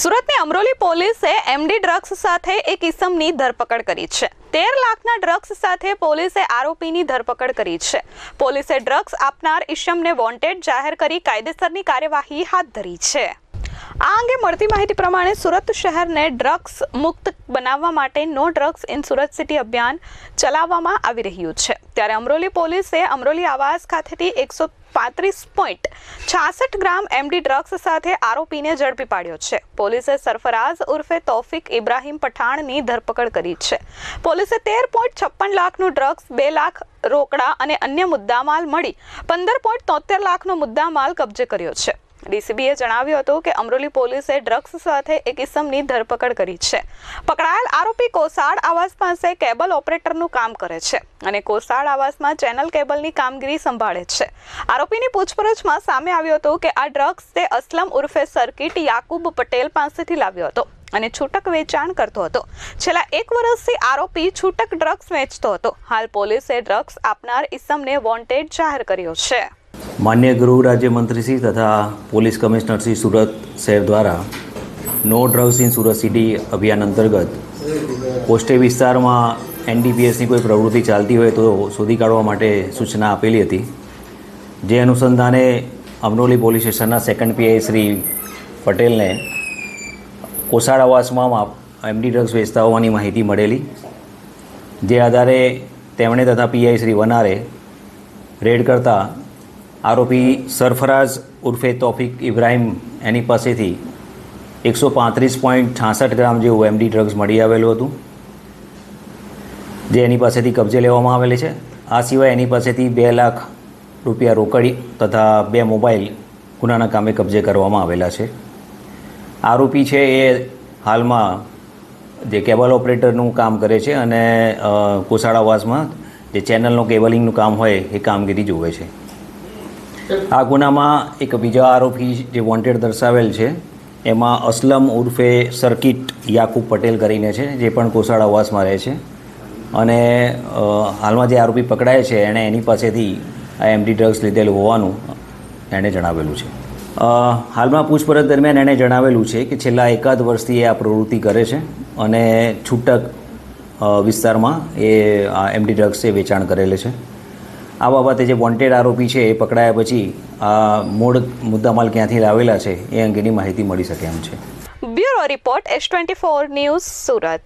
સુરતની અમરોલી પોલીસે MD drugs સાથે એક ઇસમની ધરપકડ કરી છે. તેર લાખના ડ્રગ્સ સાથે પોલીસે આરોપીની ધરપકડ કરી છે. પોલીસે ડ્રગ્સ આપનાર ઇસમને વોન્ટેડ જાહેર કરી કાયદેસરની કાર્યવાહી હાથ ધરી છે. આ અંગે મળતી માહિતી પ્રમાણે સુરત શહેરને ડ્રગ્સ મુક્ત બનાવવા માટે no drugs in Surat city અભિયાન ચલાવવામાં આવી રહ્યું છે. ત્યારે અમરોલી પોલીસે અમરોલી આવાસ ખાતેથી એકસો પાંત્રીસ પોઈન્ટ છાસઠ ગ્રામ એમડી ડ્રગ્સ સાથે આરોપીને ઝડપી પાડ્યો છે. પોલીસે સરફરાઝ ઉર્ફે તૌફિક ઇબ્રાહીમ પઠાણની ધરપકડ કરી છે. પોલીસે તેર પોઈન્ટ છપ્પન લાખનું ડ્રગ્સ, બે લાખ રોકડા અને અન્ય મુદ્દામાલ મળી પંદર પોઈન્ટ તોતેર લાખનો મુદ્દામાલ કબજે કર્યો છે. ડીસીબીએ જણાવ્યું હતું કે અમરોલી પોલીસે ડ્રગ્સ સાથે એક ઇસમની ધરપકડ કરી છે. પકડાયેલ આરોપી કોસાડ આવાસ પાસે કેબલ ઓપરેટરનું કામ કરે છે અને કોસાડ આવાસમાં ચેનલ કેબલની કામગીરી સંભાળે છે. આરોપીની પૂછપરછમાં સામે આવ્યું હતું કે આ ડ્રગ્સ તે અસલમ ઉર્ફે સર્કિટ યાકુબ પટેલ પાસેથી લાવ્યો હતો અને છૂટક વેચાણ કરતો હતો. છેલ્લા એક વર્ષથી આરોપી છૂટક ડ્રગ્સ વેચતો હતો. હાલ પોલીસે ડ્રગ્સ આપનાર ઇસમને વોન્ટેડ જાહેર કર્યો છે. માન્ય ગૃહ રાજ્યમંત્રીશ્રી તથા પોલીસ કમિશનર સુરત શહેર દ્વારા no drugs in Surat city અભિયાન અંતર્ગત કોસ્ટે વિસ્તારમાં એનડીપીએસની કોઈ પ્રવૃત્તિ ચાલતી હોય તો શોધી કાઢવા માટે સૂચના આપેલી હતી. જે અનુસંધાને અમરોલી પોલીસ સ્ટેશનના સેકન્ડ પીઆઈ શ્રી પટેલને કોસાડ આવાસમાં એમડી ડ્રગ્સ વેચતા હોવાની માહિતી મળેલી. જે આધારે તેમણે તથા પીઆઈ શ્રી વનારે રેડ કરતા આરોપી સરફરાઝ ઉર્ફે તોફિક ઇબ્રાહિમ એની પાસેથી એકસો પાંત્રીસ પોઈન્ટ છાસઠ ગ્રામ જેવું એમડી ડ્રગ્સ મળી આવેલું હતું, જે એની પાસેથી કબજે લેવામાં આવેલી છે. આ સિવાય એની પાસેથી બે લાખ રૂપિયા રોકડી તથા બે મોબાઈલ ગુનાના કામે કબજે કરવામાં આવેલા છે. આરોપી છે એ હાલમાં જે કેબલ ઓપરેટરનું કામ કરે છે અને કોસાડાવાસમાં જે ચેનલનું કેબલિંગનું કામ હોય એ કામગીરી જુએ છે. આ ગુનામાં એક બીજા આરોપી જે વોન્ટેડ દર્શાવેલ છે, એમાં અસલમ ઉર્ફે સર્કિટ યાકુબ પટેલ કરીને છે, જે પણ કોસાડ આવાસમાં રહે છે. અને હાલમાં જે આરોપી પકડાય છે, એણે એની પાસેથી આ એમડી ડ્રગ્સ લીધેલું હોવાનું એણે જણાવેલું છે. હાલમાં પૂછપરછ દરમિયાન એણે જણાવેલું છે કે છેલ્લા એકાદ વર્ષથી એ આ પ્રવૃત્તિ કરે છે અને છૂટક વિસ્તારમાં એ આ એમડી ડ્રગ્સ વેચાણ કરેલે છે. આ બાબતે જે વોન્ટેડ આરોપી છે એ પકડાયા પછી આ મૂળ મુદ્દામાલ ક્યાંથી લાવેલા છે એ અંગેની માહિતી મળી શકે એમ છે. Bureau report S twenty four news Surat.